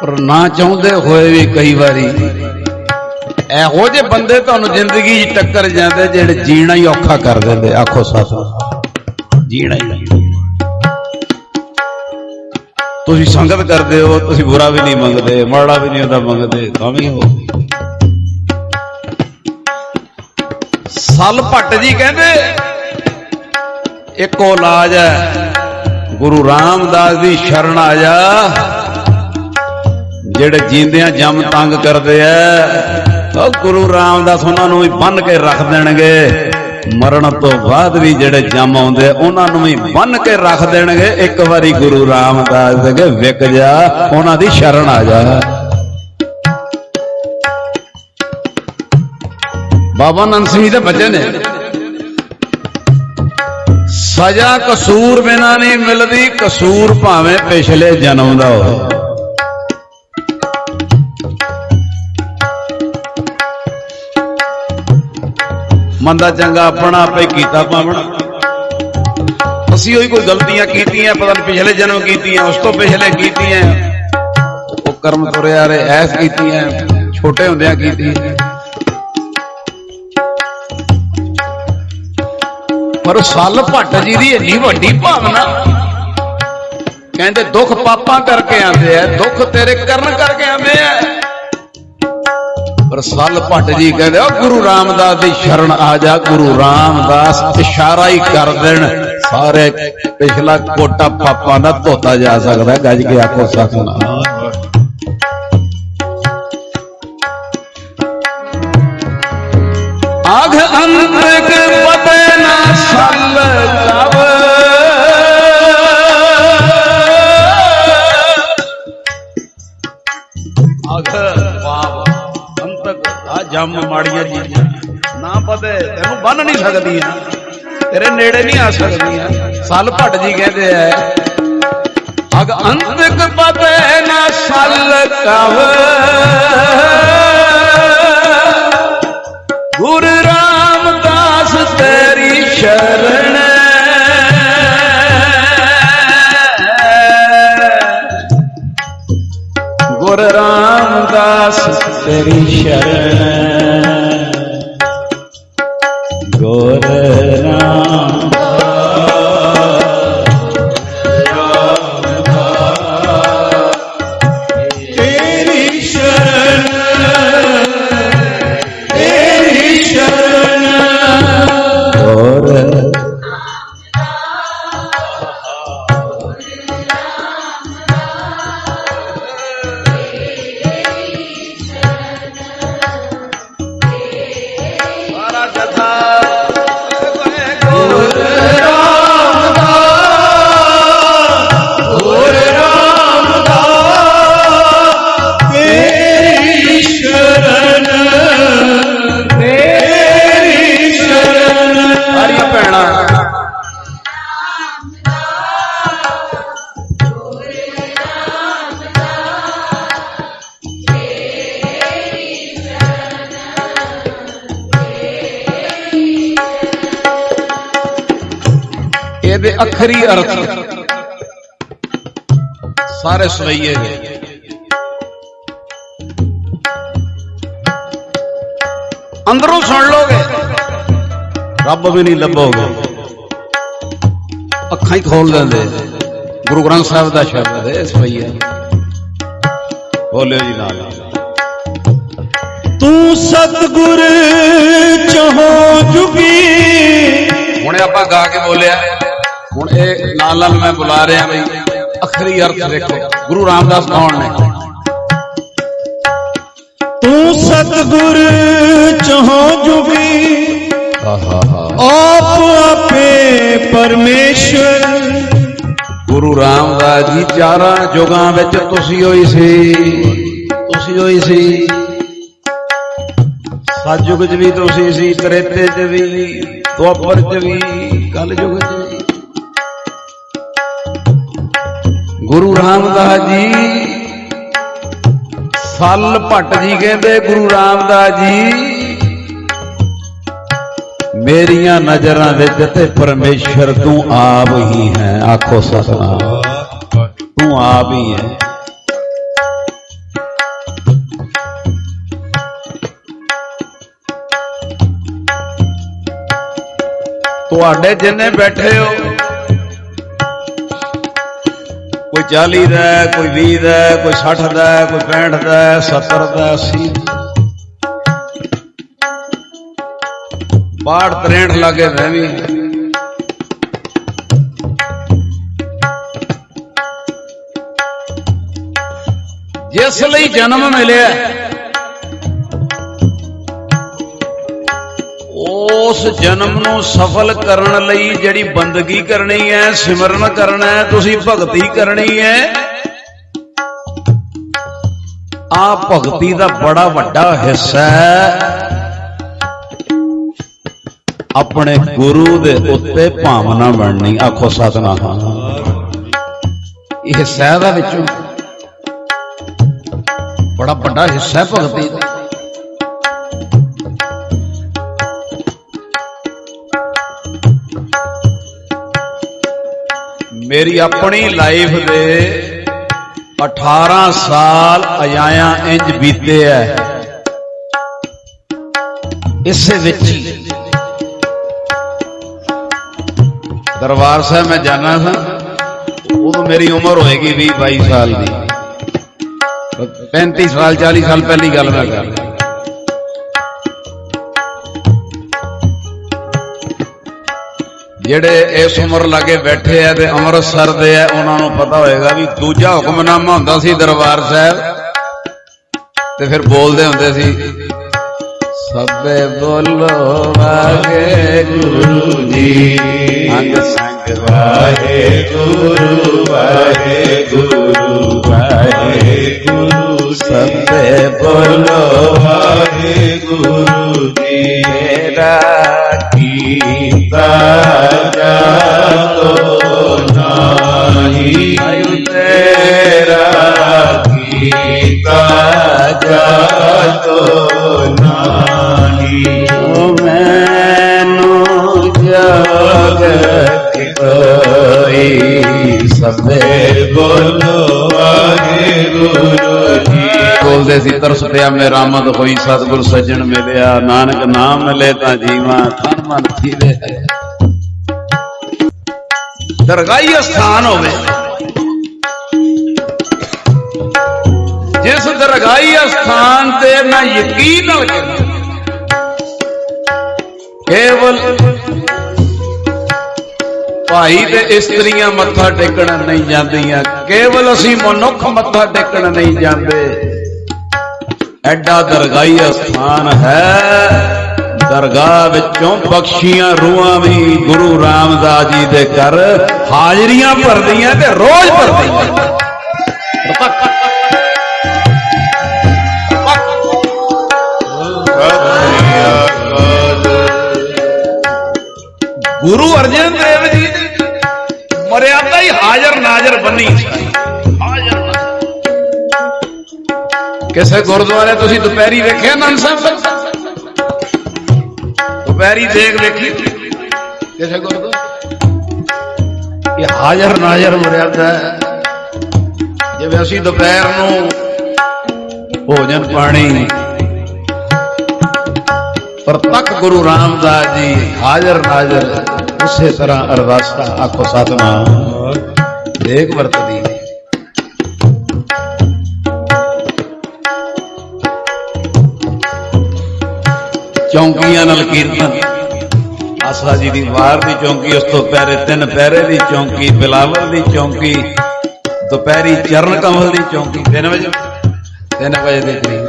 ਪਰ ਨਾ ਚਾਹੁੰਦੇ ਹੋਏ ਵੀ ਕਈ ਵਾਰੀ। ਇਹੋ ਜਿਹੇ ਬੰਦੇ ਤੁਹਾਨੂੰ ਜ਼ਿੰਦਗੀ 'ਚ ਟੱਕਰ ਜਾਂਦੇ ਜਿਹੜੇ ਜੀਣਾ ਹੀ ਔਖਾ ਕਰ ਦਿੰਦੇ। ਆਖੋ ਸੱਚ ਜੀਣਾ ਹੀ ਤੁਸੀਂ ਸੰਗਤ ਕਰਦੇ ਹੋ, ਤੁਸੀਂ ਬੁਰਾ ਵੀ ਨਹੀਂ ਮੰਗਦੇ, ਮਾੜਾ ਵੀ ਨਹੀਂ ਉਹਦਾ ਮੰਗਦੇ ਤਾਂ ਵੀ ਹੋ। ਸਲ ਭੱਟ ਜੀ ਕਹਿੰਦੇ, ਇੱਕੋ ਇਲਾਜ ਹੈ, ਗੁਰੂ ਰਾਮਦਾਸ ਦੀ ਸ਼ਰਨ ਆ ਜਾ। ਜਿਹੜੇ ਜੀਂਦਿਆਂ ਜੰਮ ਤੰਗ ਕਰਦੇ ਐ ਉਹ ਗੁਰੂ ਰਾਮਦਾਸ ਉਹਨਾਂ ਨੂੰ ਵੀ ਬੰਨ ਕੇ ਰੱਖ ਦੇਣਗੇ। ਮਰਨ ਤੋਂ ਬਾਅਦ ਵੀ ਜਿਹੜੇ ਜਮ ਆਉਂਦੇ ਉਹਨਾਂ ਨੂੰ ਵੀ ਬੰਨ ਕੇ ਰੱਖ ਦੇਣਗੇ। ਇੱਕ ਵਾਰੀ ਗੁਰੂ ਰਾਮਦਾਸ ਦੇ ਕੇ ਵਿਕ ਜਾ, ਉਹਨਾਂ ਦੀ ਸ਼ਰਨ ਆ ਜਾ। ਬਾਬਾ ਨੰਦ ਸਿੰਘ ਜੀ ਦੇ ਬੱਚੇ ਨੇ। ਸਜ਼ਾ ਕਸੂਰ ਬਿਨਾ ਨਹੀਂ ਮਿਲਦੀ, ਕਸੂਰ ਭਾਵੇਂ ਪਿਛਲੇ ਜਨਮ ਦਾ ਹੋਵੇ। ਮੰਦਾ ਚੰਗਾ ਆਪਣਾ ਆਪੇ ਕੀਤਾ ਪਾਵਣਾ। ਅਸੀਂ ਉਹੀ ਕੋਈ ਗਲਤੀਆਂ ਕੀਤੀਆਂ, ਪਤਾ ਨਹੀਂ ਪਿਛਲੇ ਜਨਮ ਕੀਤੀਆਂ, ਉਸ ਤੋਂ ਪਿਛਲੇ ਕੀਤੀਆਂ। ਉਹ ਕਰਮ ਤੁਰਿਆ ਰੇ ਐਸ ਕੀਤੀਆਂ, ਛੋਟੇ ਹੁੰਦਿਆਂ ਕੀਤੀ ਪਰ ਸੱਲ ਭੱਟ ਜੀ ਦੀ ਇੰਨੀ ਵੱਡੀ ਭਾਵਨਾ, ਕਹਿੰਦੇ ਦੁੱਖ ਪਾਪਾਂ ਕਰਕੇ ਆਉਂਦੇ ਆ, ਦੁੱਖ ਤੇਰੇ ਕਰਨ ਸੱਲ ਭੱਟ ਜੀ ਕਹਿੰਦੇ ਉਹ ਗੁਰੂ ਰਾਮਦਾਸ ਦੀ ਸ਼ਰਨ ਆ ਜਾ, ਗੁਰੂ ਰਾਮਦਾਸ ਇਸ਼ਾਰਾ ਹੀ ਕਰ ਦੇਣ। ਸਾਰੇ ਪਿਛਲਾ ਕੋਟਾ ਪਾਪਾਂ ਦਾ ਧੋਤਾ ਜਾ ਸਕਦਾ, ਗੱਜ ਕੇ ਆਖੋ, ਸਤਨਾਮ। ਆਘ ਅੰਤਕ ਪਤੇ ਨਾ ਸੱਲ ਕਵ ਜੰਮ ਮਾੜੀਆਂ ਚੀਜ਼ਾਂ ਨਾ ਪਤੇ, ਤੈਨੂੰ ਬੰਨ ਨਹੀਂ ਸਕਦੀਆਂ ਤੇਰੇ ਨੇੜੇ ਨਹੀਂ ਆ ਸਕਦੀਆਂ ਸੱਲ ਭੱਟ ਜੀ ਕਹਿੰਦੇ ਐ। ਅਗ ਅੰਤਕ ਪਤੇ ਨਾ ਸੱਲ ਕਵ। ਗੁਰ ਰਾਮਦਾਸ ਤੇਰੀ ਸ਼ਰਨ ਗੁਰ ਰਾਮਦਾਸ ਤੇਰੀ ਸ਼ਰਨ ਅਖਰੀ ਅਰਥ। ਸਾਰੇ ਸਵਈਏ ਨੇ ਅੰਦਰੋਂ ਸੁਣ ਲੋਗੇ। ਰੱਬ ਵੀ ਨਹੀਂ ਲੱਭੋਗੇ। ਅੱਖਾਂ ਹੀ ਖੋਲ ਦਿੰਦੇ ਗੁਰੂ ਗ੍ਰੰਥ ਸਾਹਿਬ ਦਾ ਸ਼ਬਦ ਹੈ ਸਵਈਆ ਬੋਲਿਓ ਜੀ ਨਾਲ। ਤੂੰ ਸਤਗੁਰ ਚਹੋ ਜੁਗੀ ਹੁਣ ਆਪਾਂ ਗਾ ਕੇ ਬੋਲਿਆ। ਹੁਣ ਇਹ ਨਾਲ ਨਾਲ ਮੈਂ ਬੁਲਾ ਰਿਹਾ ਬਈ ਅਖਰੀ ਅਰਥ ਦੇਖੋ ਗੁਰੂ ਰਾਮਦਾਸ ਕੌਣ ਨੇ? ਤੂੰ ਸਤਗੁਰ ਚਹੋ ਜੁਗੀ ਆਪ ਆਪੇ ਪਰਮੇਸ਼ਰ। ਗੁਰੂ ਰਾਮਦਾਸ ਜੀ ਚਾਰਾਂ ਜੁਗਾਂ ਵਿੱਚ ਤੁਸੀਂ ਹੋਈ ਸੀ। ਤੁਸੀਂ ਹੋਈ ਸੀ। ਸਤਜੁਗ 'ਚ ਵੀ ਤੁਸੀਂ ਸੀ ਤ੍ਰੇਤੇ 'ਚ ਵੀ ਦੁਆਪਰ 'ਚ ਵੀ ਕਲਯੁਗ 'ਚ ਗੁਰੂ ਰਾਮਦਾਸ ਜੀ। ਸੱਲ ਭੱਟ ਜੀ ਕਹਿੰਦੇ, ਗੁਰੂ ਰਾਮਦਾਸ ਜੀ, ਮੇਰੀਆਂ ਨਜ਼ਰਾਂ ਵਿੱਚ ਤੇ ਪਰਮੇਸ਼ਰ ਤੂੰ ਆਪ ਹੀ ਹੈ। ਆਖੋ ਸਤਨਾਮ। ਤੂੰ ਆਪ ਹੀ ਹੈ। ਤੁਹਾਡੇ ਜਿੰਨੇ ਬੈਠੇ ਹੋ ਕੋਈ 40 ਦਾ ਕੋਈ 20 ਦਾ ਕੋਈ 60 ਦਾ ਕੋਈ 65 ਦਾ ਹੈ, 70 ਦਾ ਹੈ, 80 ਬਾੜ 63 ਲੱਗੇ ਮੈਂ ਵੀ। ਜਿਸ ਲਈ ਜਨਮ ਮਿਲਿਆ ਉਸ ਜਨਮ ਨੂੰ ਸਫਲ ਕਰਨ ਲਈ ਜਿਹੜੀ ਬੰਦਗੀ ਕਰਨੀ ਹੈ, ਸਿਮਰਨ ਕਰਨਾ ਹੈ, ਤੁਸੀਂ ਭਗਤੀ ਕਰਨੀ ਹੈ। ਆ ਭਗਤੀ ਦਾ ਬੜਾ ਵੱਡਾ ਹਿੱਸਾ ਹੈ। ਆਪਣੇ ਗੁਰੂ ਦੇ ਉੱਤੇ ਭਾਵਨਾ ਬਣਨੀ। ਆਖੋ ਸਤਨਾਮ। ਇਹ ਹਿੱਸਾ ਹੈ ਦਾ ਵਿੱਚੋਂ। ਬੜਾ ਵੱਡਾ ਹਿੱਸਾ ਹੈ ਭਗਤੀ ਦਾ। ਮੇਰੀ ਆਪਣੀ ਲਾਈਫ ਦੇ 18 ਸਾਲ ਅਜਾਇਆ ਇੰਜ ਬੀਤੇ ਐ। ਇਸੇ ਵਿੱਚ ਦਰਬਾਰ ਸਾਹਿਬ ਮੈਂ ਜਾਣਾ ਸਾਂ। ਉਦੋਂ ਮੇਰੀ ਉਮਰ ਹੋਏਗੀ 20 22 ਸਾਲ ਦੀ। 35 ਸਾਲ 40 ਸਾਲ ਪਹਿਲੀ ਗੱਲ ਮੈਂ ਕਰ ਜਿਹੜੇ ਇਸ ਉਮਰ ਲਾਗੇ ਬੈਠੇ ਆ ਤੇ ਅੰਮ੍ਰਿਤਸਰ ਦੇ ਆ ਉਹਨਾਂ ਨੂੰ ਪਤਾ ਹੋਏਗਾ ਵੀ ਦੂਜਾ ਹੁਕਮਨਾਮਾ ਹੁੰਦਾ ਸੀ ਦਰਬਾਰ ਸਾਹਿਬ। ਤੇ ਫਿਰ ਬੋਲਦੇ ਹੁੰਦੇ ਸੀ ਸਭੇ ਬੋਲੋ ਵਾਗੇ ਗੁਰੂ ਜੀ। ਅੰਗ ਸੰਗ ਵਾਹਿਗੁਰੂ ਵਾਹਿਗੁਰੂ ਵਾਹਿਗੁਰੂ ਸਭੇ ਬੋਲੋ ਵਾਹਿਗੁਰੂ ਜੀ। ਤੇਰਾ ਕੀਤਾ ਜਾਤੋ ਨਾਹੀ ਆਯੁ ਤੇਰਾ ਕੀਤਾ ਸਭੇ ਬੋਲੋ ਵਾਹਿਗੁਰੂ ਬੋਲਦੇ ਸੀ, ਤਰਸ ਪਿਆ ਮੇਰਾ ਆਮਦ ਹੋਈ, ਸਤਿਗੁਰ ਸੱਜਣ ਮਿਲਿਆ, ਨਾਨਕ ਨਾਮ ਮਿਲੇ ਤਾਂ ਜੀਵਾਂ, ਤਨ ਮਨ ਥੀਵੇ ਦਰਗਾਹੀ ਸਥਾਨ ਹੋਵੇ। ਜਿਸ ਦਰਗਾਹੀ ਸਥਾਨ ਤੇ ਮੈਂ ਯਕੀਨ ਨਾਲ ਕੇਵਲ ਭਾਈ ਤੇ ਇਸਤਰੀਆਂ ਮੱਥਾ ਟੇਕਣ ਨਹੀਂ ਜਾਂਦੀਆਂ, ਕੇਵਲ ਅਸੀਂ ਮਨੁੱਖ ਮੱਥਾ ਟੇਕਣ ਨਹੀਂ ਜਾਂਦੇ। ਐਡਾ ਦਰਗਾਹੀ ਸਥਾਨ ਹੈ। ਦਰਗਾਹ ਵਿੱਚੋਂ ਬਖਸ਼ੀਆਂ ਰੂਹਾਂ ਵੀ ਗੁਰੂ ਰਾਮਦਾਸ ਜੀ ਦੇ ਘਰ ਹਾਜ਼ਰੀਆਂ ਭਰਦੀਆਂ ਤੇ ਰੋਜ਼ ਭਰਦੀਆਂ। ਗੁਰੂ ਅਰਜਨ ਦੇਵ ਜੀ ਦੀ ਮਰਿਆਦਾ ਹੀ ਹਾਜ਼ਰ ਨਾਜ਼ਰ ਬੰਨੀ ਕਿਸੇ ਗੁਰਦੁਆਰੇ ਤੁਸੀਂ ਦੁਪਹਿਰੀ ਵੇਖਿਆ ਨੰਦ ਸਾਹਿਬ? ਦੁਪਹਿਰੀ ਦੇਖ ਵੇਖੀ? ਕਿਸੇ ਗੁਰਦੁਆਰੇ? ਇਹ ਹਾਜ਼ਰ ਨਾਜ਼ਰ ਮਰਿਆਦਾ ਹੈ। ਜਿਵੇਂ ਅਸੀਂ ਦੁਪਹਿਰ ਨੂੰ ਭੋਜਨ ਪਾਣੀ ਪਰ ਤੱਕ ਗੁਰੂ ਰਾਮਦਾਸ ਜੀ ਹਾਜ਼ਰ ਨਾਜ਼ਰ ਉਸੇ ਤਰ੍ਹਾਂ ਅਰਦਾਸਾਂ ਆਖੋ ਸਤਨਾਮ। ਦੇਖ ਵਰਤਦੀ। ਚੌਂਕੀਆਂ ਨਾਲ ਕੀਰਤਨ। ਆਸਰਾ ਜੀ ਦੀ ਵਾਰ ਦੀ ਚੌਂਕੀ, ਉਸ ਤੋਂ ਪਹਿਰੇ ਤਿੰਨ ਪਹਿਰੇ ਦੀ ਚੌਂਕੀ, ਬਿਲਾਵਲ ਦੀ ਚੌਂਕੀ, ਦੁਪਹਿਰੀ ਚਰਨ ਕਮਲ ਦੀ ਚੌਂਕੀ 3 ਵਜੇ 3 ਵਜੇ ਦੇ ਕਰੀਬ।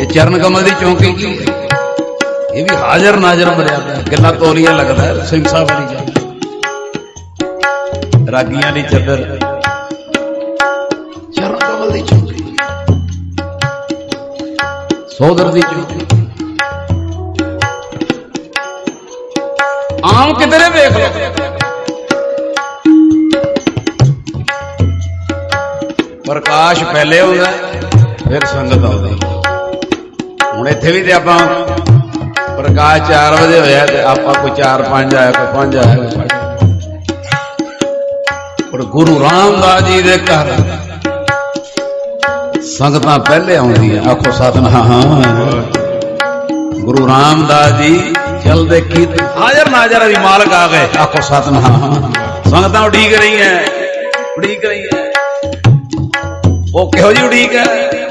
ਇਹ ਚਰਨ ਕਮਲ ਦੀ ਚੌਂਕੀ ਕੀ ਇਹ ਵੀ ਹਾਜ਼ਰ ਨਾਜ਼ਰ ਮਰਿਆਦਾ ਹੈ। ਕਿੰਨਾ ਤੋਲੀਆ ਲੱਗਦਾ ਸਿੰਘ ਸਾਹਿਬ ਵਾਲੀ ਜੀ ਰਾਗੀਆਂ ਦੀ ਚੱਦਰ। ਚਰਨ ਕਮਲ ਦੀ ਚੌਂਕੀ। ਸੋਦਰ ਦੀ ਚੌਂਕੀ। ਆਮ ਕਿਧਰੇ ਵੇਖ ਲਓ। ਪ੍ਰਕਾਸ਼ ਪਹਿਲੇ ਆਉਂਦਾ, ਫਿਰ ਸੰਗਤ ਆਉਂਦੀ। ਹੁਣ ਇੱਥੇ ਵੀ ਤੇ ਆਪਾਂ ਪ੍ਰਕਾਸ਼ 4 ਵਜੇ ਹੋਇਆ ਤੇ ਆਪਾਂ ਕੋਈ 4 5 ਆਇਆ, ਕੋਈ 5 ਆਇਆ। ਪਰ ਗੁਰੂ ਰਾਮਦਾਸ ਜੀ ਦੇ ਘਰ ਸੰਗਤਾਂ ਪਹਿਲੇ ਆਉਂਦੀਆਂ। ਆਖੋ ਸਤਨਾਮ। ਗੁਰੂ ਰਾਮਦਾਸ ਜੀ ਚਲਦੇ ਕੀ ਹਾਜ਼ਰ ਨਾਜ਼ਰ ਦੀ ਮਾਲਕ ਆ ਗਏ। ਆਖੋ ਸਤਨਾਮ। ਸੰਗਤਾਂ ਉਡੀਕ ਰਹੀਆਂ ਉਡੀਕ ਰਹੀਆਂ। ਉਹ ਕਿਹੋ ਜੀ ਉਡੀਕ ਹੈ?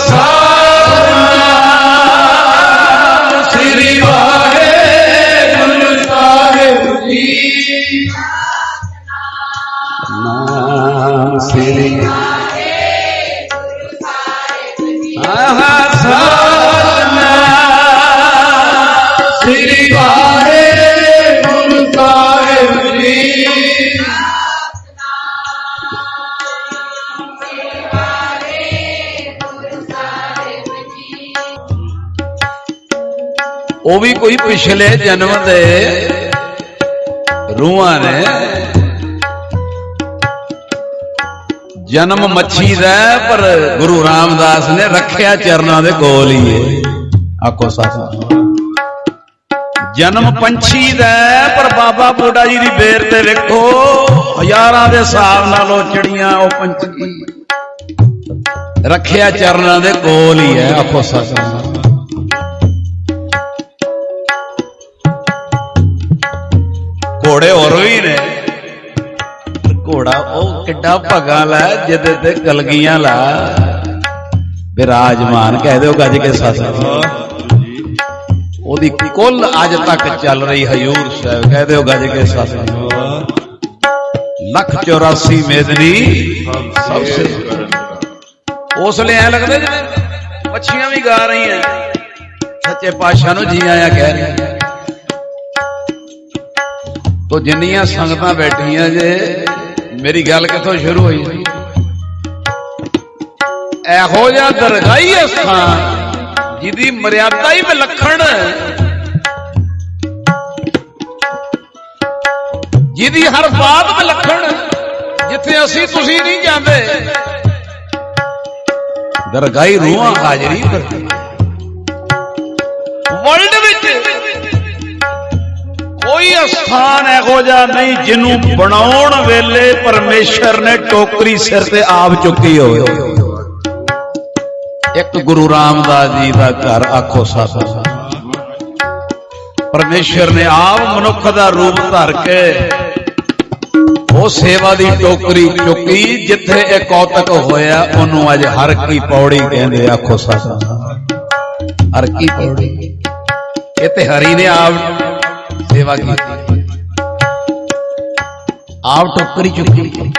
ਸ੍ਰੀ ਉਹ ਵੀ ਕੋਈ ਪਿਛਲੇ ਜਨਮ ਦੇ ਰੂਹਾਂ ਨੇ ਜਨਮ ਮੱਛੀ ਦਾ ਪਰ ਗੁਰੂ ਰਾਮਦਾਸ ਨੇ ਰੱਖਿਆ ਚਰਨਾਂ ਦੇ ਕੋਲ ਹੀ ਹੈ ਆਖੋ ਸਾਥ ਜਨਮ ਪੰਛੀ ਦਾ ਪਰ ਬਾਬਾ ਬੋਡਾ ਜੀ ਦੀ ਬੇਰ ਤੇ ਵੇਖੋ, ਹਜ਼ਾਰਾਂ ਦੇ ਹਿਸਾਬ ਨਾਲ ਉਹ ਚਿੜੀਆਂ, ਉਹ ਪੰਛੀ ਰੱਖਿਆ ਚਰਨਾਂ ਦੇ ਕੋਲ ਹੀ ਹੈ। ਆਖੋ ਸਾਥ ਘੋੜੇ ਹੋਰ ਵੀ ਨੇ। ਘੋੜਾ ਉਹ ਕਿੱਡਾ ਭਗਾ ਲੈ, ਜਿਹਦੇ ਤੇ ਕਲਗੀਆਂ ਲਾ। ਵਿਰਾਜਮਾਨ ਕਹਿ ਦਿਓ ਗੱਜ ਕੇ ਸੱਸ ਉਹਦੀ ਕੁੱਲ ਅੱਜ ਤੱਕ ਚੱਲ ਰਹੀ ਹਯੂਰ ਸਾਹਿਬ, ਕਹਿ ਦਿਓ ਗੱਜ ਕੇ ਸੱਸ ਲੱਖ 84 ਮੇਦਨੀ ਸਭ ਸੇ ਉਸ ਲਈ ਐ ਲੱਗਦਾ ਜਿਵੇਂ ਮੱਛੀਆਂ ਵੀ ਗਾ ਰਹੀਆਂ। ਸੱਚੇ ਪਾਤਸ਼ਾਹ ਨੂੰ ਜੀ ਆਇਆ ਕਹਿ ਰਹੀਆਂ। ਤੋ ਜਿੰਨੀਆਂ ਸੰਗਤਾਂ ਬੈਠੀਆਂ ਜੇ, ਮੇਰੀ ਗੱਲ ਕਿੱਥੋਂ ਸ਼ੁਰੂ ਹੋਈ? ਇਹੋ ਜਿਹਾ ਦਰਗਾਹੀ ਸਥਾਨ ਜਿਹਦੀ ਮਰਿਆਦਾ ਹੀ ਵਿਲੱਖਣ ਜਿਹਦੀ ਹਰ ਬਾਤ ਵਿਲੱਖਣ ਜਿੱਥੇ ਅਸੀਂ ਤੁਸੀਂ ਨਹੀਂ ਜਾਂਦੇ। ਦਰਗਾਹੀ ਰੂਹਾਂ ਹਾਜ਼ਰੀ ਕਰਦੀ ਵਰਲਡ ਕੋਈ ਅਸਥਾਨ ਇਹੋ ਜਿਹਾ ਨਹੀਂ ਜਿਹਨੂੰ ਬਣਾਉਣ ਵੇਲੇ ਪਰਮੇਸ਼ਰ ਨੇ ਟੋਕਰੀ ਸਿਰ ਤੇ ਆਪ ਚੁੱਕੀ ਹੋਵੇ। ਇੱਕ ਗੁਰੂ ਰਾਮਦਾਸ ਜੀ ਦਾ ਘਰ ਆਖੋ ਸਾਥ ਪਰਮੇਸ਼ਰ ਨੇ ਆਪ ਮਨੁੱਖ ਦਾ ਰੂਪ ਧਰ ਕੇ ਉਹ ਸੇਵਾ ਦੀ ਟੋਕਰੀ ਚੁੱਕੀ, ਜਿੱਥੇ ਇਹ ਕੌਤਕ ਹੋਇਆ, ਉਹਨੂੰ ਅੱਜ ਹਰ ਕੀ ਪੌੜੀ ਕਹਿੰਦੇ ਆਖੋ ਸਾਥ ਹਰ ਕੀ ਪੌੜੀ। ਇਹ ਤੇ ਹਰੀ ਨੇ ਆਪ ਸੇਵਾ ਕੀਤੀ ਆਪ ਟੋਕਰੀ ਚੁੱਕੀ।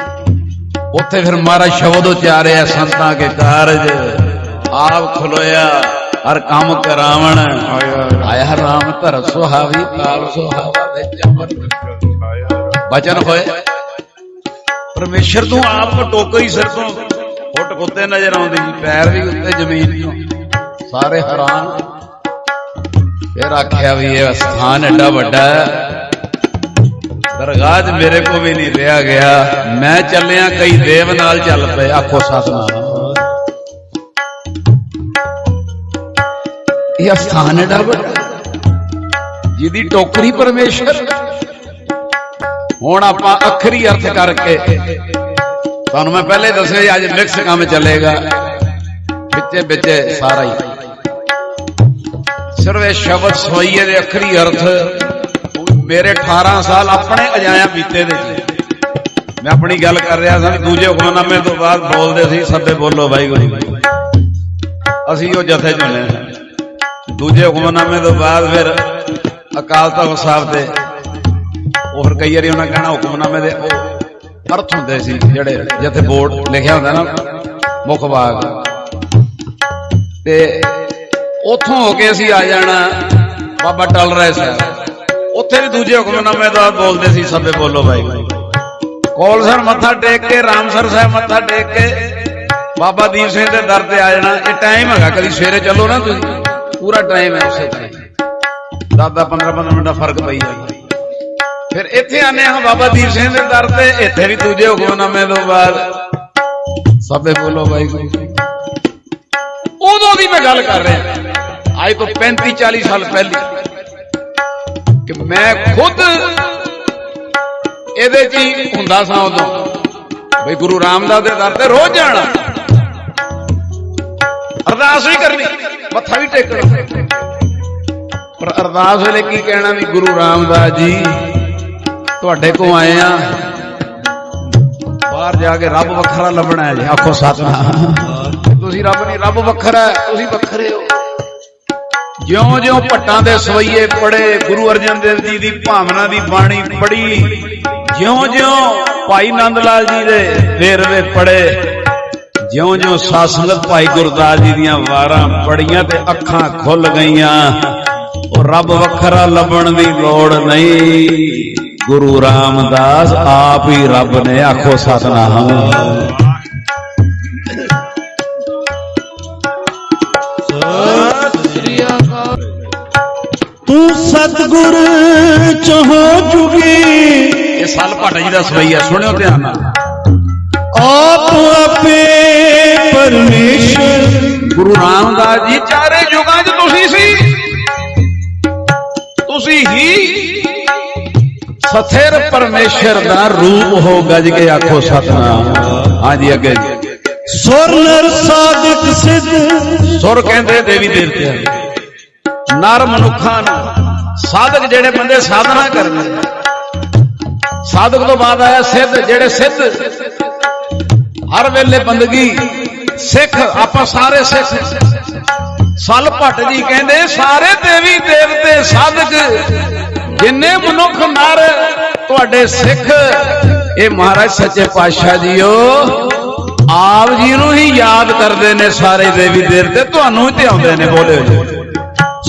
ਉੱਥੇ ਫਿਰ ਮਹਾਰਾਜ ਸ਼ਬਦ ਉਚਾਰਿਆ ਸੰਤਾਂ ਕੇ ਕਾਰਜ, ਆਪ ਖਲੋਇਆ, ਹਰ ਕੰਮ ਕਰਾਵਣ। ਆਇਆ ਰਾਮ ਧਰ ਸੁਹਾਵੀ ਤਾਲ ਸੁਹਾਵਾ ਵਿੱਚ ਅਮਰ। ਬਚਨ ਹੋਏ। ਪਰਮੇਸ਼ਰ ਤੋਂ ਆਪ ਟੋਕਰੀ ਸਿਰ ਤੋਂ ਫੁੱਟ ਕੁੱਤੇ ਨਜ਼ਰ ਆਉਂਦੀ ਜੀ ਪੈਰ ਵੀ ਉੱਤੇ ਜ਼ਮੀਨ ਤੋਂ। ਸਾਰੇ ਹੈਰਾਨ। ਫਿਰ ਆਖਿਆ ਵੀ ਇਹ ਸਥਾਨ ਐਡਾ ਵੱਡਾ ਦਰਗਾਹ ਮੇਰੇ ਕੋ ਵੀ ਨਹੀਂ ਰਿਹਾ ਗਿਆ। ਮੈਂ ਚੱਲਿਆ, ਕਈ ਦੇਵ ਨਾਲ ਚੱਲ ਪਏ। ਆਖੋ ਸਤਨਾਮ। ਇਹ ਸਥਾਨ ਐਡਾ ਵੱਡਾ ਜਿਹਦੀ ਟੋਕਰੀ ਪਰਮੇਸ਼ਰ। ਹੁਣ ਆਪਾਂ ਅਖਰੀ ਅਰਥ ਕਰਕੇ। ਤੁਹਾਨੂੰ ਮੈਂ ਪਹਿਲੇ ਦੱਸਿਆ ਅੱਜ ਮਿਕਸ ਕੰਮ ਚੱਲੇਗਾ। ਵਿੱਚੇ ਵਿੱਚੇ ਸਾਰਾ ਹੀ। ਸਿਰਫ ਇਹ ਸ਼ਬਦ ਸੋਈਏ ਦੇ ਅਖਰੀ ਅਰਥ, ਮੇਰੇ 18 ਸਾਲ ਆਪਣੇ ਅਜਾਇਆ ਬੀਤੇ ਦੇ ਜੀ। ਮੈਂ ਆਪਣੀ ਗੱਲ ਕਰ ਰਿਹਾ ਸਾਂ, ਦੂਜੇ ਹੁਕਮਨਾਮੇ ਤੋਂ ਬਾਅਦ ਬੋਲਦੇ ਸੀ ਸਭੇ ਬੋਲੋ ਵਾਹਿਗੁਰੂ ਅਸੀਂ ਉਹ ਜਥੇ ਚੁਣੇ ਦੂਜੇ ਹੁਕਮਨਾਮੇ ਤੋਂ ਬਾਅਦ ਫਿਰ ਅਕਾਲ ਤਖਤ ਸਾਹਿਬ ਦੇ, ਉਹ ਫਿਰ ਕਈ ਵਾਰੀ ਉਹਨਾਂ ਕਹਿਣਾ ਹੁਕਮਨਾਮੇ ਦੇ ਉਹ ਅਰਥ ਹੁੰਦੇ ਸੀ, ਜਿਹੜੇ ਜਿੱਥੇ ਬੋਰਡ ਲਿਖਿਆ ਹੁੰਦਾ ਨਾ, ਮੁੱਖ ਬਾਗ ਤੇ ਉੱਥੋਂ ਹੋ ਕੇ ਅਸੀਂ ਆ ਜਾਣਾ ਬਾਬਾ ਟਲ ਰਾਏ ਸਾਹਿਬ। ਉੱਥੇ ਵੀ ਦੂਜੇ ਹੁਕਮਨਾਮੇ ਦਾ ਬੋਲਦੇ ਸੀ, ਸਭੇ ਬੋਲੋ ਭਾਈ ਕੋਲਸਰ ਮੱਥਾ ਟੇਕ ਕੇ ਰਾਮਸਰ ਸਾਹਿਬ ਮੱਥਾ ਟੇਕ ਕੇ, ਬਾਬਾ ਦੀਪ ਸਿੰਘ ਦੇ ਦਰ ਤੇ ਆ ਜਾਣਾ। ਇਹ ਟਾਈਮ ਹੈਗਾ, ਕਦੀ ਸਵੇਰੇ ਚੱਲੋ ਨਾ ਤੁਸੀਂ। ਪੂਰਾ ਟਾਈਮ ਹੈ ਉਸੇ ਤਰ੍ਹਾਂ 10 10 15 15 ਮਿੰਟ ਦਾ ਫ਼ਰਕ ਪਈ ਜਾਂਦਾ ਫਿਰ ਇੱਥੇ ਆਨੇ ਹਾਂ ਬਾਬਾ ਦੀਪ ਸਿੰਘ ਦੇ ਦਰ ਤੇ। ਇੱਥੇ ਵੀ ਦੂਜੇ ਹੁਕਮਨਾਮੇ ਤੋਂ ਬਾਅਦ। ਸਭੇ ਬੋਲੋ ਵਾਹਿਗੁਰੂ। ਉਦੋਂ ਦੀ ਮੈਂ ਗੱਲ ਕਰ ਰਿਹਾ। ਅੱਜ ਤੋਂ 35 40 ਸਾਲ ਪਹਿਲੇ ਕਿ ਮੈਂ ਖੁਦ ਇਹਦੇ 'ਚ ਹੀ ਹੁੰਦਾ ਸਾਂ ਉਦੋਂ। ਬਈ ਗੁਰੂ ਰਾਮਦਾਸ ਦੇ ਦਰ ਤੇ ਰੋਜ਼ ਜਾਣਾ। ਅਰਦਾਸ ਵੀ ਕਰਨੀ, ਮੱਥਾ ਵੀ ਟੇਕਣਾ। ਪਰ ਅਰਦਾਸ ਵੇਲੇ ਕੀ ਕਹਿਣਾ ਵੀ ਗੁਰੂ ਰਾਮਦਾਸ ਜੀ, ਤੁਹਾਡੇ ਕੋ ਆਏ ਆ। ਬਾਹਰ ਜਾ ਕੇ ਰੱਬ ਵੱਖਰਾ ਲੱਭਣਾ ਹੈ ਜੀ, ਆਖੋ ਸਤਨਾਮ। ਤੁਸੀਂ ਰੱਬ ਨਹੀਂ, ਰੱਬ ਵੱਖਰਾ ਹੈ, ਤੁਸੀਂ ਵੱਖਰੇ ਹੋ। ਜਿਉਂ ਜਿਉਂ ਭੱਟਾਂ ਦੇ ਸਵਈਏ ਪੜੇ, ਗੁਰੂ ਅਰਜਨ ਦੇਵ ਜੀ ਦੀ ਭਾਵਨਾ ਦੀ ਬਾਣੀ ਪੜੀ ਜਿਉਂ ਜਿਉਂ ਭਾਈ ਨੰਦ ਲਾਲ ਜੀ ਦੇ ਵੇਰਵੇ ਪੜੇ ਜਿਉਂ ਜਿਉਂ ਸਾਸੰਗਤ ਭਾਈ ਗੁਰਦਾਸ ਜੀ ਦੀਆਂ ਵਾਰਾਂ ਪੜੀਆਂ ਤੇ ਅੱਖਾਂ ਖੁੱਲ ਗਈਆਂ, ਉਹ ਰੱਬ ਵੱਖਰਾ ਲੱਭਣ ਦੀ ਲੋੜ ਨਹੀਂ। ਗੁਰੂ ਰਾਮਦਾਸ ਆਪ ਹੀ ਰੱਬ ਨੇ, ਆਖੋ ਸਤਨਾਮ। ਤੂੰ ਸਤਗੁਰ ਚਹੋ ਜੁਗੀ। ਇਹ ਸਾਲ ਭੱਟ ਜੀ ਦਾ ਸਵਈਆ ਸੁਣਿਓ ਧਿਆਨ ਨਾਲ। ਆਪ ਆਪੇ ਪਰਮੇਸ਼ਰ। ਗੁਰੂ ਰਾਮਦਾਸ ਜੀ ਚਾਰੇ ਯੁਗਾਂ 'ਚ ਤੁਸੀਂ ਸੀ। ਤੁਸੀਂ ਹੀ ਸਥਿਰ ਪਰਮੇਸ਼ਰ ਦਾ ਰੂਪ ਹੋ ਗੱਜ ਕੇ ਆਖੋ ਸਤਨਾਮ। ਹਾਂਜੀ ਅੱਗੇ ਸੁਰ ਨਰ ਸਾਧਕ ਸਿੱਧ। ਸੁਰ ਕਹਿੰਦੇ ਦੇਵੀ ਦੇਵਤਿਆਂ। ਨਰ ਮਨੁੱਖਾਂ ਨੂੰ। ਸਾਧਕ ਜਿਹੜੇ ਬੰਦੇ ਸਾਧਨਾ ਕਰਦੇ ਸਾਧਕ ਤੋਂ ਬਾਅਦ ਆਇਆ ਸਿੱਧ, ਜਿਹੜੇ ਸਿੱਧ ਹਰ ਵੇਲੇ ਬੰਦਗੀ, ਸਿੱਖ, ਆਪਾਂ ਸਾਰੇ ਸਿੱਖ। ਸਲ ਭੱਟ ਜੀ ਕਹਿੰਦੇ, ਸਾਰੇ ਦੇਵੀ ਦੇਵਤੇ ਸਾਧਕ, ਜਿੰਨੇ ਮਨੁੱਖ ਨਰ, ਤੁਹਾਡੇ ਸਿੱਖ। ਇਹ ਮਹਾਰਾਜ ਸੱਚੇ ਪਾਤਸ਼ਾਹ ਜੀਓ, ਆਪ ਜੀ ਨੂੰ ਹੀ ਯਾਦ ਕਰਦੇ ਨੇ ਸਾਰੇ ਦੇਵੀ ਦੇਵਤੇ, ਤੁਹਾਨੂੰ ਹੀ ਤੇ ਆਉਂਦੇ ਨੇ ਬੋਲੇ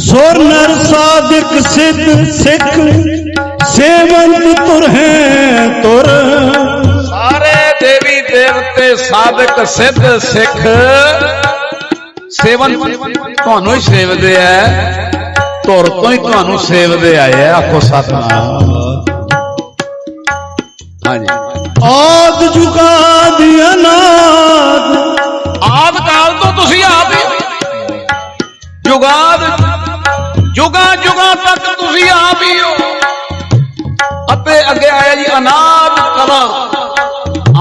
ਸੁਰ ਨਰ ਸਾਧਕ ਸਿੱਧ ਸਿੱਖ ਸੇਵੰਤ ਤੁਰ ਹੈ ਤੁਰ। ਸਾਰੇ ਦੇਵੀ ਦੇਵਤੇ ਸਾਧਕ ਸਿੱਧ ਸਿੱਖ ਸੇਵਨ ਤੁਹਾਨੂੰ ਹੀ ਸੇਵਦੇ ਐ ਧੁਰ ਤੋਂ ਹੀ ਤੁਹਾਨੂੰ ਸੇਵਦੇ ਆਏ ਆ ਆਖੋ ਸਤਨਾਮ। ਹਾਂਜੀ। ਆਦ ਜੁਗਾ ਦੀ ਅਨਾਦ। ਆਦ ਕਾਲ ਤੋਂ ਤੁਸੀਂ ਆਪ ਹੀ। ਜੁਗਾਦ ਜੁਗਾ ਜੁਗਾ ਤੱਕ ਤੁਸੀਂ ਆਪ ਹੀ ਹੋ। ਅਤੇ ਅੱਗੇ ਆਇਆ ਜੀ ਅਨਾਦ ਕਲਾ।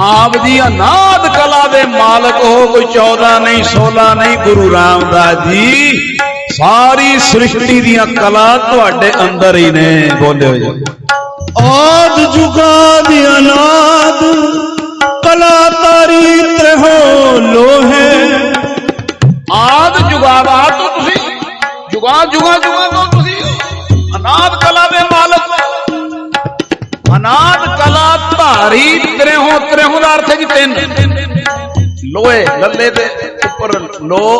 ਆਪ ਦੀ ਅਨਾਦ ਕਲਾ ਦੇ ਮਾਲਕ ਹੋ, ਕੋਈ 14 ਨਹੀਂ 16 ਨਹੀਂ, ਗੁਰੂ ਰਾਮਦਾਸ ਜੀ। ਸਾਰੀ ਸ੍ਰਿਸ਼ਟੀ ਦੀਆਂ ਕਲਾ ਤੁਹਾਡੇ ਅੰਦਰ ਹੀ ਨੇ ਬੋਲਿਓ ਜੀ। ਆਦ ਜੁਗਾ ਦੀ ਅਨਾਦ, ਕਲਾ ਤਾਰੀ ਤਰਹੁ ਲੋਹੇ ਅਨਾਦ ਕਲਾ ਦੇ ਮਾਲਕ। ਹੋ। ਅਨਾਦ ਕਲਾ ਧਾਰੀ ਤ੍ਰਿਹੋਂ ਤ੍ਰਿਹੋਂ ਦਾ ਅਰਥ ਹੈ ਜੀ ਤਿੰਨ। ਲੋਹੇ, ਲੱਲੇ ਦੇ ਉੱਪਰ ਲੋ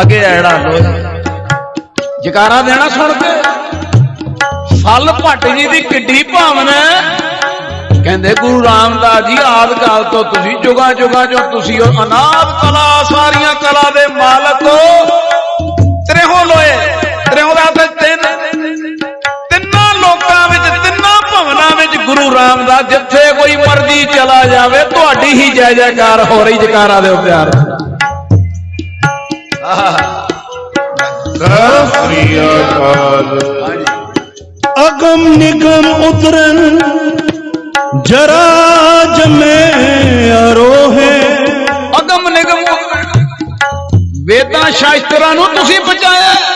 ਅੱਗੇ ਐੜਾ ਲੋਹੇ। ਜਕਾਰਾ ਦੇਣਾ ਸੁਣ ਕੇ। ਸੱਲ ਭੱਟ ਜੀ ਦੀ ਕਿੱਡੀ ਭਾਵਨਾ ਕਹਿੰਦੇ ਗੁਰੂ ਰਾਮਦਾਸ ਜੀ, ਆਦ ਕਾਲ ਤੋਂ ਤੁਸੀਂ ਜੁਗਾ ਜੁਗਾ ਜੋ, ਤੁਸੀਂ ਉਹ ਅਨਾਦ ਕਲਾ, ਸਾਰੀਆਂ ਕਲਾ ਦੇ ਮਾਲਕ ਹੋ। ਤ੍ਰਿਹੋਂ ਲੋਏ ਤ੍ਰਿਹੋਂ ਦਾ ਤਿੰਨ। ਗੁਰੂ ਰਾਮਦਾਸ ਜਿੱਥੇ ਕੋਈ ਮਰਜ਼ੀ ਚਲਾ ਜਾਵੇ ਤੁਹਾਡੀ ਹੀ ਜੈ ਜੈਕਾਰ ਹੋ ਰਹੀ ਜਕਾਰਾ ਦੇ ਪਿਆਰ ਸ੍ਰੀ ਅਕਾਲ। ਅਗਮ ਨਿਗਮ ਉਤਰਨ ਜਰਾ ਜਮੇ ਅਰੋਹੇ। ਅਗਮ ਨਿਗਮ ਵੇਦਾਂ ਸ਼ਾਸਤਰਾਂ ਨੂੰ ਤੁਸੀਂ ਬਚਾਇਆ।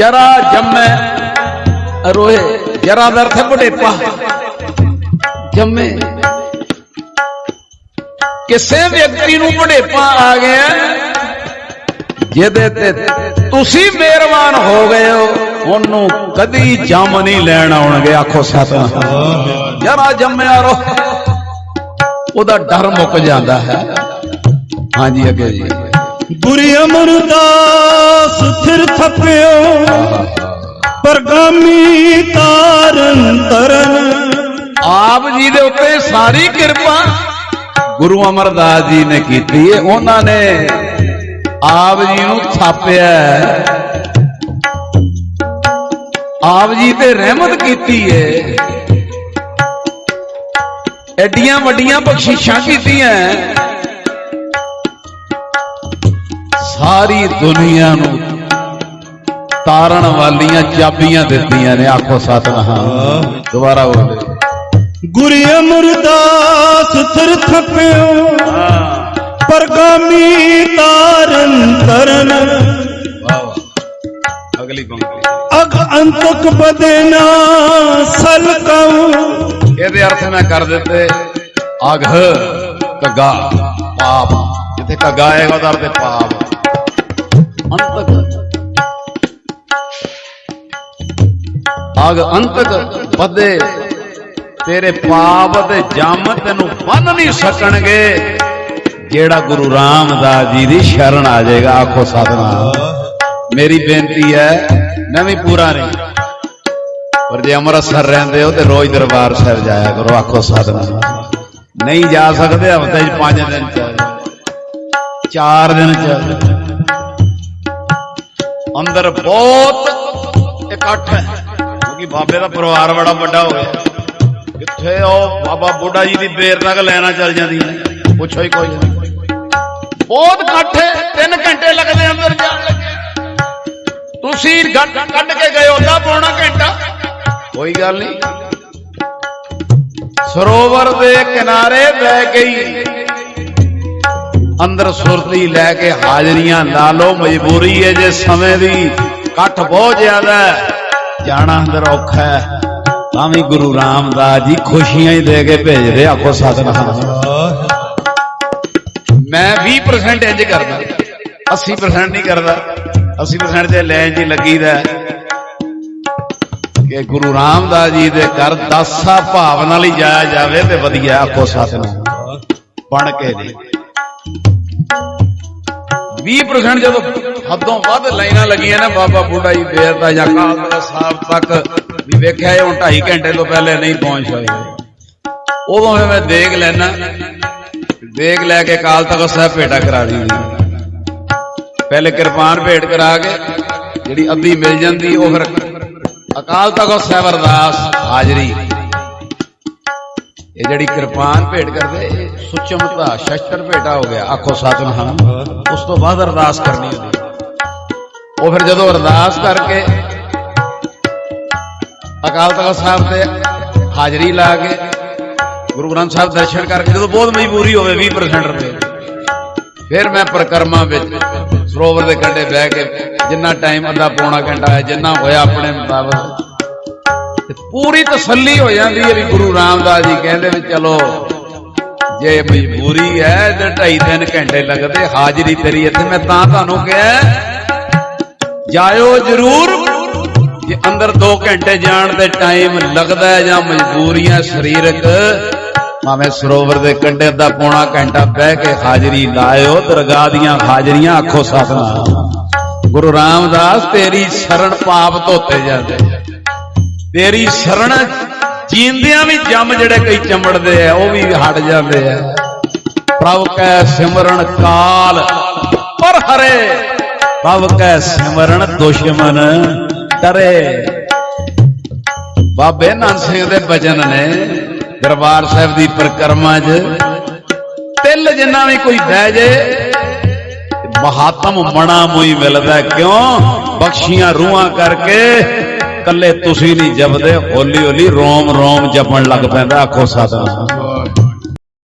ਜਰਾ ਜੰਮੈ ਅਰੋਏ ਜਰਾ ਦਾ ਅਰਥ ਬੁਢੇਪਾ ਜੰਮੇ। ਕਿਸੇ ਵਿਅਕਤੀ ਨੂੰ ਬੁਢੇਪਾ ਆ ਗਿਆ, ਜਿਹਦੇ ਤੇ ਤੁਸੀਂ ਮਿਹਰਬਾਨ ਹੋ ਗਏ ਹੋ, ਉਹਨੂੰ ਕਦੀ ਜੰਮ ਨਹੀਂ ਲੈਣ ਆਉਣਗੇ, ਆਖੋ ਸਤਨਾਮ। ਜਰਾ ਜੰਮਿਆ ਰੋ ਉਹਦਾ ਡਰ ਮੁੱਕ ਜਾਂਦਾ ਹੈ। ਹਾਂਜੀ, ਅੱਗੇ ਜੀ। ਗੁਰੀ ਅਮਰਦਾਸ ਸਿਰ ਥਪਿਓ, ਪਰਗਾਮੀ ਤਾਰਨ ਤਰਨ ਆਪ ਜੀ ਦੇ ਉੱਤੇ ਸਾਰੀ ਕਿਰਪਾ ਗੁਰੂ ਅਮਰਦਾਸ ਜੀ ਨੇ ਕੀਤੀ ਹੈ ਉਹਨਾਂ ਨੇ ਆਪ ਜੀ ਨੂੰ ਥਾਪਿਆ। ਆਪ ਜੀ ਤੇ ਰਹਿਮਤ ਕੀਤੀ ਹੈ ਐਡੀਆਂ ਵੱਡੀਆਂ ਬਖਸ਼ਿਸ਼ਾਂ ਕੀਤੀਆਂ। ਸਾਰੀ ਦੁਨੀਆ ਨੂੰ ਤਾਰਨ ਵਾਲੀਆਂ ਚਾਬੀਆਂ ਦਿੱਤੀਆਂ ਨੇ। ਆਖੋ ਸਤਨਾਮ। ਦੁਬਾਰਾ ਬੋਲੇ। ਗੁਰੂ ਅਮਰਦਾਸ ਥਿਰ ਥਪਿਓ ਪਰਗਾਮੀ ਤਾਰਨ ਤਰਨ। ਅਗਲੀ ਪੰਕਤੀ ਅਗ ਅੰਤਕ ਬਦਨਾ ਸਲਕਉ। ਇਹਦੇ ਅਰਥ ਮੈਂ ਕਰ ਦਿੱਤੇ। ਅਘ ਕਗਾ ਪਾਪ। ਜਿੱਥੇ ਕਗਾ ਆਏਗਾ ਉਹਦਾ ਅਰਥ ਹੈ ਪਾਪ ਅੰਤਕ। ਅਗ ਅੰਤਕ ਪਦੇ ਤੇਰੇ ਪਾਪ ਤੇ ਜੰਮ ਤੈਨੂੰ ਬੰਨ ਨਹੀਂ ਸਕਣਗੇ। ਜਿਹੜਾ ਗੁਰੂ ਰਾਮਦਾਸ ਜੀ ਦੀ ਸ਼ਰਨ ਆ ਜਾਏਗਾ, ਆਖੋ ਸਤਨਾਮ। ਮੇਰੀ ਬੇਨਤੀ ਹੈ ਮੈਂ ਵੀ ਪੂਰਾ ਨਹੀਂ। ਪਰ ਜੇ ਅੰਮ੍ਰਿਤਸਰ ਰਹਿੰਦੇ ਹੋ ਤੇ ਰੋਜ਼ ਦਰਬਾਰ ਸਾਹਿਬ ਜਾਇਆ ਕਰੋ, ਆਖੋ ਸਾਧਨਾ ਨਹੀਂ ਜਾ ਸਕਦੇ, ਹਫ਼ਤੇ 'ਚ 5 ਦਿਨ ਚ। 4 ਦਿਨ ਚ। ਅੰਦਰ ਬਹੁਤ ਇਕੱਠ ਹੈ। ਕਿਉਂਕਿ ਬਾਬੇ ਦਾ ਪਰਿਵਾਰ ਬੜਾ ਵੱਡਾ ਹੋ ਗਿਆ ਕਿੱਥੇ ਉਹ? ਬਾਬਾ ਬੁੱਢਾ ਜੀ ਦੀ ਬੇਰ ਤੱਕ ਲੈਣਾ ਚੱਲ ਜਾਂਦੀਆਂ ਪੁੱਛੋ ਹੀ ਕੋਈ ਨਹੀਂ ਬਹੁਤ ਇਕੱਠ ਹੈ। 3 ਘੰਟੇ ਲੱਗਦੇ ਅੰਦਰ ਜਾਣ ਲੱਗੇ। ਤੁਸੀਂ ਕੱਢ ਕੇ ਗਏ ਉਹਦਾ ਪੌਣਾ ਘੰਟਾ। ਕੋਈ ਗੱਲ ਨਹੀਂ। ਸਰੋਵਰ ਦੇ ਕਿਨਾਰੇ ਬਹਿ ਗਈ। ਅੰਦਰ ਸੁਰਤੀ ਲੈ ਕੇ ਹਾਜ਼ਰੀਆਂ ਲਾ ਲਓ ਮਜਬੂਰੀ ਹੈ ਜੇ ਸਮੇਂ ਦੀ ਇਕੱਠ ਬਹੁਤ ਜ਼ਿਆਦਾ ਜਾਣਾ ਅੰਦਰ ਔਖਾ ਹੈ। ਤਾਂ ਵੀ ਗੁਰੂ ਰਾਮਦਾਸ ਜੀ ਖੁਸ਼ੀਆਂ ਹੀ ਦੇ ਕੇ ਭੇਜਦੇ ਆਖੋ ਸਤਨਾਮ। ਮੈਂ 20% ਇੰਜ ਕਰਦਾ। 80% ਨਹੀਂ ਕਰਦਾ। 80% ਤੇ ਲੈਣ 'ਚ ਹੀ ਲੱਗੀਦਾ ਕਿ ਗੁਰੂ ਰਾਮਦਾਸ ਜੀ ਦੇ ਘਰ ਦਾਸਾ ਭਾਵ ਨਾਲ ਹੀ ਜਾਇਆ ਜਾਵੇ ਤੇ ਵਧੀਆ, ਆਖੋ ਸਤਨਾਮ। ਬਣ ਕੇ ਨਹੀਂ। 20% ਜਦੋਂ ਹੱਦੋਂ ਵੱਧ ਲਾਈਨਾਂ ਲੱਗੀਆਂ ਨਾ ਬਾਬਾ ਬੁੱਢਾ ਜੀ ਫੇਰ ਤਾਂ ਜਾਂ ਕਾਲ ਸਾਹਿਬ ਤੱਕ, ਵੀ ਵੇਖਿਆ ਇਹ ਹੁਣ 2.5 ਘੰਟੇ ਤੋਂ ਪਹਿਲੇ ਨਹੀਂ ਪਹੁੰਚ ਸਕਦੇ ਉਦੋਂ ਫਿਰ ਮੈਂ ਦੇਖ ਲੈਣਾ ਦੇਖ ਲੈ ਕੇ ਕਾਲ ਤਖਤ ਸਾਹਿਬ ਭੇਟਾ ਕਰਾ ਦਿੰਦੀ ਪਹਿਲੇ ਕਿਰਪਾਨ ਭੇਟ ਕਰਾ ਕੇ ਜਿਹੜੀ ਅੱਧੀ ਮਿਲ ਜਾਂਦੀ, ਉਹ ਫਿਰ ਅਕਾਲ ਤਖਤ ਸਾਹਿਬ ਅਰਦਾਸ ਹਾਜ਼ਰੀ। ਇਹ ਜਿਹੜੀ ਕਿਰਪਾਨ ਭੇਟ ਕਰਦੇ ਇਹ ਸੁਚਮਤਾ ਸ਼ਸਤਰ ਭੇਟਾ ਹੋ ਗਿਆ, ਆਖੋ ਸਤਨਾਮ ਉਸ ਤੋਂ ਬਾਅਦ ਅਰਦਾਸ ਕਰਨੀ ਹੁੰਦੀ। ਉਹ ਫਿਰ ਜਦੋਂ ਅਰਦਾਸ ਕਰਕੇ ਅਕਾਲ ਤਖਤ ਸਾਹਿਬ ਤੇ ਹਾਜ਼ਰੀ ਲਾ ਕੇ ਗੁਰੂ ਗ੍ਰੰਥ ਸਾਹਿਬ ਦਰਸ਼ਨ ਕਰਕੇ ਜਦੋਂ ਬਹੁਤ ਮਜਬੂਰੀ ਹੋਵੇ 20% ਰੁਪਏ। ਫਿਰ ਮੈਂ ਪ੍ਰਕਰਮਾ ਵਿੱਚ ਸਰੋਵਰ ਦੇ ਕੰਢੇ ਬਹਿ ਕੇ ਜਿੰਨਾ ਟਾਈਮ ਅੱਧਾ ਪੌਣਾ ਘੰਟਾ ਹੈ ਜਿੰਨਾ ਹੋਇਆ ਆਪਣੇ ਮੁਤਾਬਕ। ਪੂਰੀ ਤਸੱਲੀ ਹੋ ਜਾਂਦੀ ਹੈ ਵੀ ਗੁਰੂ ਰਾਮਦਾਸ ਜੀ ਕਹਿੰਦੇ ਵੀ ਚਲੋ ਜੇ ਮਜਬੂਰੀ ਹੈ ਤੇ ਢਾਈ ਤਿੰਨ ਘੰਟੇ ਲੱਗਦੇ, ਹਾਜ਼ਰੀ ਤੇਰੀ ਇੱਥੇ, ਮੈਂ ਤਾਂ ਤੁਹਾਨੂੰ ਕਿਹਾ ਜਾਇਓ ਜ਼ਰੂਰ। ਜੇ ਅੰਦਰ 2 ਘੰਟੇ ਜਾਣ ਦੇ ਟਾਈਮ ਲੱਗਦਾ ਹੈ ਜਾਂ ਮਜਬੂਰੀਆਂ ਸਰੀਰਕ, ਭਾਵੇਂ ਸਰੋਵਰ ਦੇ ਕੰਢੇ ਅੱਧਾ ਪੌਣਾ ਘੰਟਾ ਬਹਿ ਕੇ ਹਾਜ਼ਰੀ ਲਾਇਓ, ਦਰਗਾਹ ਦੀਆਂ ਹਾਜ਼ਰੀਆਂ ਆਖੋ ਸਤਨਾਮ। ਗੁਰੂ ਰਾਮਦਾਸ, ਤੇਰੀ ਸ਼ਰਨ ਪਾਪ ਧੋਤੇ ਜਾਂਦੇ। ਤੇਰੀ ਸ਼ਰਨ ਜੀਂਦਿਆਂ ਵੀ ਜੰਮ ਜਿਹੜੇ ਕਈ ਚਮੜਦੇ ਆ, ਉਹ ਵੀ ਹਟ ਜਾਂਦੇ ਆ। ਪ੍ਰਭ ਕੈ ਸਿਮਰਨ ਕਾਲ ਪਰ ਹਰੇ, ਪ੍ਰਭ ਕੈ ਸਿਮਰਨ ਦੁਸ਼ਮਨ ਡਰੇ। ਬਾਬੇ ਨਾਨਕ ਸਿੰਘ ਦੇ ਬਚਨ ਨੇ ਦਰਬਾਰ ਸਾਹਿਬ ਦੀ ਪ੍ਰਕਰਮਾ 'ਚ ਤਿਲ ਜਿੰਨਾ ਵੀ ਕੋਈ ਬਹਿ ਜੇ, ਮਹਾਤਮ ਮਣਾ ਮੋਈ ਮਿਲਦਾ ਕਿਉਂ? ਬਖਸ਼ੀਆਂ ਰੂਹਾਂ ਕਰਕੇ ਕੱਲੇ ਤੁਸੀਂ ਨਹੀਂ ਜਪਦੇ ਹੌਲੀ ਹੌਲੀ ਰੋਮ ਰੋਮ ਜਪਣ ਲੱਗ ਪੈਂਦਾ ਆਖੋ ਸਤਨਾਮ।